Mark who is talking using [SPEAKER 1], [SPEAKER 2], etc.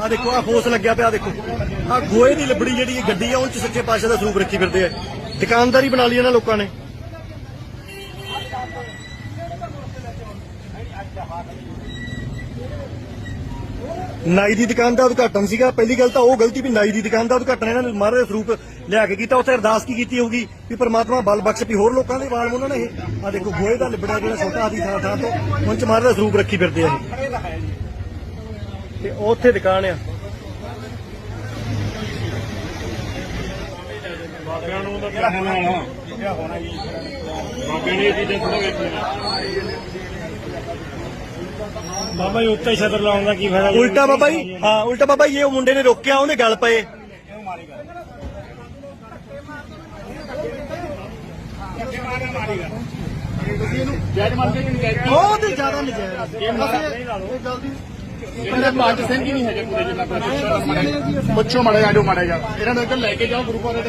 [SPEAKER 1] ਆ ਦੇਖੋ ਆ ਫੋਸ ਲੱਗਿਆ ਪਿਆ ਦੇਖੋ। ਆ ਗੋਏ ਦੀ ਲਿਬੜੀ ਜਿਹੜੀ ਗੱਡੀ ਆ, ਉਹ ਚ ਸੱਚੇ ਪਾਤਸ਼ਾਹ ਦਾ ਸਰੂਪ ਰੱਖੀ ਫਿਰਦੇ ਆ। ਦੁਕਾਨਦਾਰੀ ਬਣਾ ਲਈ ਇਹਨਾਂ ਲੋਕਾਂ ਨੇ। ਨਾਈ ਦੀ ਦੁਕਾਨ ਦਾ ਉਦਘਾਟਨ ਸੀਗਾ। ਪਹਿਲੀ ਗੱਲ ਤਾਂ ਉਹ ਗਲਤੀ ਵੀ ਨਾਈ ਦੀ ਦੁਕਾਨ ਦਾ ਉਦਘਾਟਨ ਇਹਨਾਂ ਨੇ ਮਹਾਰਾਜ ਦਾ ਸਰੂਪ ਲਿਆ ਕੇ ਕੀਤਾ। ਉੱਥੇ ਅਰਦਾਸ ਕੀ ਕੀਤੀ ਹੋਊਗੀ ਵੀ ਪ੍ਰਮਾਤਮਾ ਬਲ ਬਖਸ਼ ਵੀ ਹੋਰ ਲੋਕਾਂ ਦੇ ਵਾਲ ਉਹਨਾਂ ਨੇ ਇਹ। ਆ ਦੇਖੋ ਗੋਏ ਦਾ ਲਿਬੜਾ ਜਿਹੜਾ ਛੋਟਾ ਹਾਥੀ ਥਾਂ ਥਾਂ ਤੋਂ, ਉਹਨਾਂ ਚ ਮਹਾਰਾਜ ਦਾ ਸਰੂਪ ਰੱਖੀ ਫਿਰਦੇ ਆ ਤੇ ਉੱਥੇ ਦੁਕਾਨ ਆ।
[SPEAKER 2] ਬਾਬਿਆਂ ਨੂੰ ਤਾਂ ਕਿਆ ਹੋਣਾ ਕਿਆ ਹੋਣਾ ਜੀ? ਬਾਬੇ ਨੇ ਇਹ ਚੀਜ਼ਾਂ ਥੋੜਾ ਵੇਖੀਆਂ। ਬਾਬਾ ਜੀ ਉੱਤੇ ਛਤਰ ਲਾਉਣ ਦਾ ਕੀ ਫਾਇਦਾ?
[SPEAKER 1] ਉਲਟਾ ਬਾਬਾ ਜੀ ਹਾਂ ਉਲਟਾ ਬਾਬਾ ਜੀ ਇਹ ਉਹ ਮੁੰਡੇ ਨੇ ਰੋਕਿਆ ਉਹਨੇ ਗੱਲ ਪਏ।
[SPEAKER 2] ਜੈਜ ਮੰਨ ਕੇ ਨਹੀਂ ਗਏ
[SPEAKER 1] ਬਹੁਤ ਹੀ ਜ਼ਿਆਦਾ ਨਜਾਇਜ਼
[SPEAKER 2] ਇਹ ਜਲਦੀ ਇਹਦੇ ਪੰਜ ਸਿੰਘ ਹੀ ਨਹੀਂ ਹੈਗੇ ਪੂਰੇ ਜਿੰਨਾ ਪੁੱਛੋ ਮਾੜਾ ਜਾਓ ਮਾੜਾ ਜਾ ਇਹਨਾਂ ਨੂੰ ਇੱਧਰ ਲੈ ਕੇ ਜਾਓ, ਗੁਰੂ ਘਰ